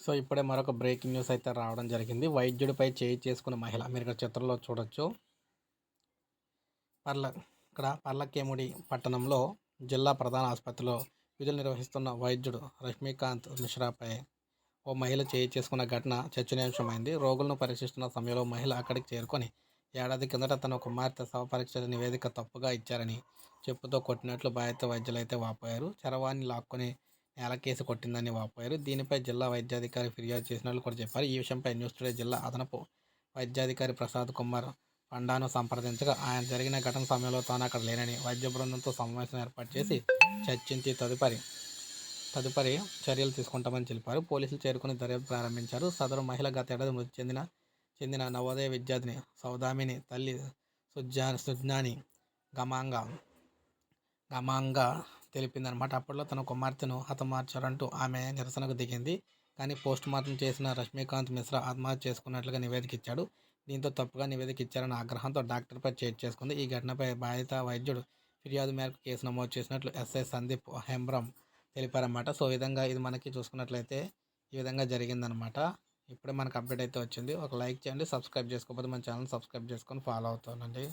So ఇప్పుడే మరొక breaking news అయితే రావడం జరిగింది. వైద్యుడిపై చేయి చేసుకున్న మహిళ మీరు ఇక్కడ చిత్రంలో చూడొచ్చు. పర్ల ఇక్కడ పర్లకేముడి పట్టణంలో జిల్లా ప్రధాన ఆసుపత్రిలో విధులు నిర్వహిస్తున్న వైద్యుడు రష్మీకాంత్ మిశ్రాపై ఓ మహిళ చేయి చేసుకున్న ఘటన చర్చనీయాంశమైంది. రోగులను పరీక్షిస్తున్న సమయంలో మహిళ అక్కడికి చేరుకొని ఏడాది కిందట తన కుమార్తె శవ పరీక్ష నివేదిక తప్పుగా ఇచ్చారని చెప్పుతో కొట్టినట్లు బాధిత వైద్యులైతే వాపోయారు. చరవాణి లాక్కొని నేల కేసు కొట్టిందని వాపోయారు. దీనిపై జిల్లా వైద్యాధికారి ఫిర్యాదు చేసినట్లు కూడా చెప్పారు. ఈ విషయంపై న్యూస్ టుడే జిల్లా అదనపు వైద్యాధికారి ప్రసాద్ కుమార్ పండాను సంప్రదించగా ఆయన జరిగిన ఘటన సమయంలో తాను అక్కడ లేనని వైద్య బృందంతో సమావేశం ఏర్పాటు చేసి చర్చించి తదుపరి తదుపరి చర్యలు తీసుకుంటామని తెలిపారు. పోలీసులు చేరుకుని దర్యాప్తు ప్రారంభించారు. సదరు మహిళ గత ఏడాది మృతి చెందిన చెందిన నవోదయ విద్యార్థిని సౌదామిని తల్లి సుజ్జా సుజ్ఞాని గమాంగ గమాంగ తెలిపిందనమాట. అప్పట్లో తన కుమార్తెను హతమార్చారంటూ ఆమె నిరసనకు దిగింది. కానీ పోస్ట్ మార్టం చేసిన రష్మీకాంత్ మిశ్రా ఆత్మహత్య చేసుకున్నట్లుగా నివేదిక ఇచ్చాడు దీంతో తప్పుగా నివేదిక ఇచ్చారన్న ఆగ్రహంతో డాక్టర్పై చేట్ చేసుకుంది. ఈ ఘటనపై బాధిత వైద్యుడు ఫిర్యాదు మేరకు కేసు నమోదు చేసినట్లు ఎస్ఐ సందీప్ హెంబ్రం తెలిపారన్నమాట. సో ఈ విధంగా ఇది మనకి చూసుకున్నట్లయితే ఈ విధంగా జరిగిందనమాట ఇప్పుడే మనకు అప్డేట్ అయితే వచ్చింది. ఒక లైక్ చేయండి సబ్స్క్రైబ్ చేసుకోకపోతే మన ఛానల్ సబ్స్క్రైబ్ చేసుకొని ఫాలో అవుతానండి